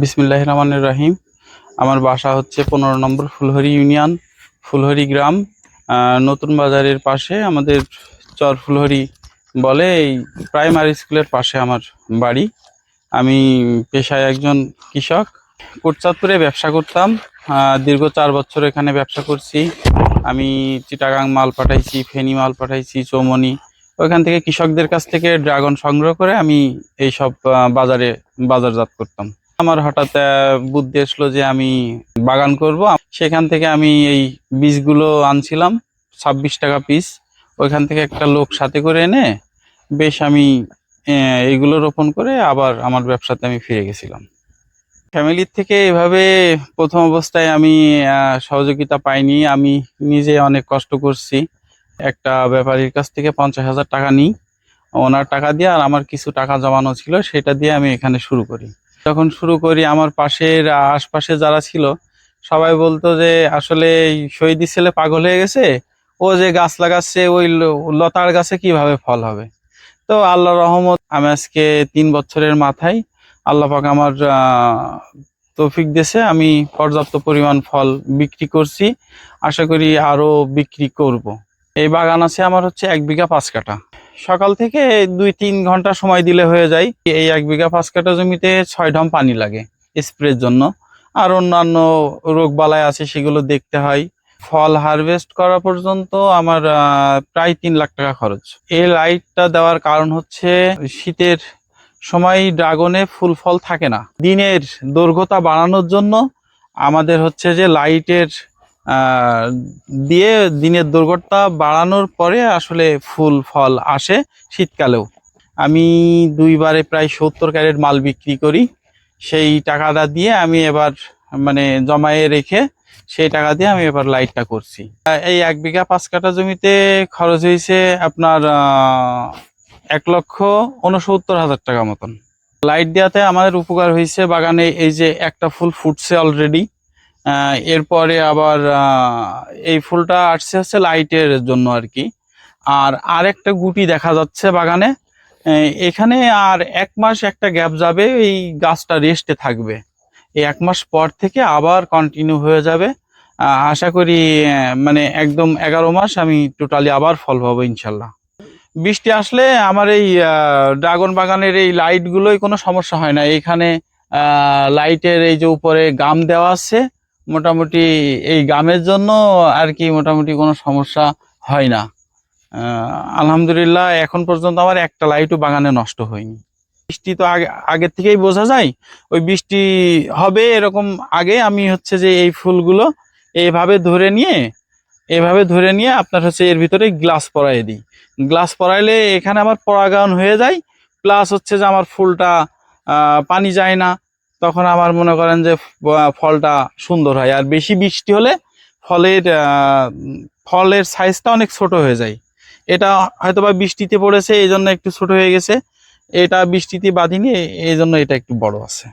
বিসমিল্লাহ রহমানুর রাহিম আমার বাসা হচ্ছে পনেরো নম্বর ফুলহরি ইউনিয়ন, ফুলহরি গ্রাম। নতুন বাজারের পাশে আমাদের চর ফুলহরি বলে, এই প্রাইমারি স্কুলের পাশে আমার বাড়ি। আমি পেশায় একজন কৃষক। কোটচাঁদপুরে ব্যবসা করতাম। দীর্ঘ চার বছর এখানে ব্যবসা করছি। আমি চিটাগাং মাল পাঠাইছি, ফেনি মাল পাঠাইছি, চৌমনি। ওইখান থেকে কৃষকদের কাছ থেকে ড্রাগন সংগ্রহ করে আমি এইসব বাজারে বাজারজাত করতাম। আমার হঠাৎ বুদ্ধি আসলো যে আমি বাগান করব। সেখান থেকে আমি এই বীজগুলো আনছিলাম, ছাব্বিশ টাকা পিস ওইখান থেকে একটা লোক সাথে করে এনে বেশ আমি এইগুলো রোপণ করে আবার আমার ব্যবসাতে আমি ফিরে গেছিলাম। ফ্যামিলির থেকে এভাবে প্রথম অবস্থায় আমি সহযোগিতা পাইনি। আমি নিজে অনেক কষ্ট করছি। একটা ব্যাপারীর কাছ থেকে পঞ্চাশ হাজার টাকা নিই। ওনার টাকা দিয়ে আর আমার কিছু টাকা জমানো ছিল, সেটা দিয়ে আমি এখানে শুরু করি। যখন শুরু করি, আমার পাশের আশপাশে যারা ছিল, সবাই বলতো যে, আসলে শহীদি ছেলে পাগল হয়ে গেছে। ও যে গাছ লাগাচ্ছে, ওই লতার গাছে কীভাবে ফল হবে? তো আল্লাহ রহমত, আমি আজকে তিন বছরের মাথায় আল্লাহ পাক আমার তৌফিক দেশে আমি পর্যাপ্ত পরিমাণ ফল বিক্রি করছি। আশা করি আরও বিক্রি করব। এই বাগান আছে আমার হচ্ছে এক বিঘা পাঁচ কাঠা। সকাল থেকে দুই তিন ঘণ্টা সময় দিলে হয়ে যায়। এই এক বিঘা পাঁচ কাঠা জমিতে ছয় ঢম পানি লাগে স্প্রের জন্য। আর অন্যান্য রোগ বালাই আছে সেগুলো দেখতে হয়। ফল হারভেস্ট করা পর্যন্ত আমার প্রায় তিন লাখ টাকা খরচ। এই লাইটটা দেওয়ার কারণ হচ্ছে শীতের সময় ড্রাগনে ফুল ফল থাকে না। দিনের দৈর্ঘ্যতা বাড়ানোর জন্য আমাদের হচ্ছে যে লাইটের দিয়ে দিনের দৈর্ঘ্যতা বাড়ানোর পরে আসলে ফুল ফল আসে শীতকালেও। আমি দুইবারে প্রায় সত্তর ক্যারেট মাল বিক্রি করি। সেই টাকাটা দিয়ে আমি এবার মানে জমায়ে রেখে সেই টাকা দিয়ে আমি এবার লাইটটা করছি। এই এক বিঘা পাঁচ কাঠা জমিতে খরচ হয়েছে আপনার এক লক্ষ উনসত্তর হাজার টাকা মতন। লাইট দেওয়াতে আমাদের উপকার হয়েছে বাগানে এই যে একটা ফুল ফুটছে অলরেডি এরপরে আবার এই ফুলটা আসছে হচ্ছে লাইটের জন্য আর কি। আর আরেকটা গুটি দেখা যাচ্ছে বাগানে। এখানে আর এক মাস একটা গ্যাপ যাবে, এই গাছটা রেস্টে থাকবে। এই এক মাস পর থেকে আবার কন্টিনিউ হয়ে যাবে। আশা করি মানে একদম এগারো মাস আমি টোটালি আবার ফল পাবো ইনশাল্লাহ। বৃষ্টি আসলে আমার এই ড্রাগন বাগানের এই লাইটগুলোই কোনো সমস্যা হয় না। এখানে লাইটের এই যে উপরে গাম দেওয়া আছে মোটামুটি এই গামের জন্য আর কি মোটামুটি কোনো সমস্যা হয় না। আলহামদুলিল্লাহ এখন পর্যন্ত আমার একটা লাইটও বাগানে নষ্ট হয়নি। বৃষ্টি তো আগে, আগের থেকেই বোঝা যায়, ওই বৃষ্টি হবে এরকম আগে। আমি হচ্ছে যে এই ফুলগুলো এইভাবে ধরে নিয়ে, এভাবে ধরে নিয়ে আপনার হচ্ছে এর ভিতরে গ্লাস পরাই দিই। গ্লাস পরাইলে এখানে আমার পরাগায়ন হয়ে যায়, প্লাস হচ্ছে যে আমার ফুলটা পানি যায় না। তখন আমার মনে করেন যে ফলটা সুন্দর হয়। আর বেশি বৃষ্টি হলে ফলের ফলের সাইজটা অনেক ছোট হয়ে যায়। এটা হয়তো বা বৃষ্টিতে পড়েছে এই জন্য একটু ছোট হয়ে গেছে। এটা বৃষ্টিতে বাঁধিনি এই জন্য এটা একটু বড় আছে।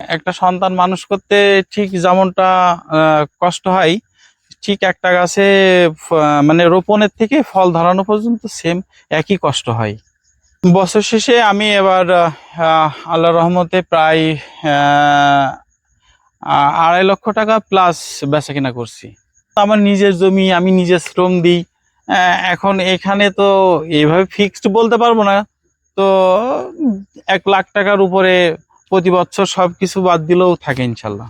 একটা সন্তান মানুষ করতে ঠিক যেমনটা কষ্ট হয়, ঠিক একটা গাছে মানে রোপণের থেকে ফল ধরানো পর্যন্ত সেম একই কষ্ট হয়। বছর শেষে আমি এবার আল্লাহ রহমতে প্রায় আড়াই লক্ষ টাকা প্লাস বেচা কিনা করছি। আমার নিজের জমি, আমি নিজের শ্রম দিই। এখন এখানে তো এইভাবে ফিক্সড বলতে পারব না। তো এক লাখ টাকার উপরে প্রতি বছর সবকিছু বাদ দিলেও থাকে ইনশাল্লাহ।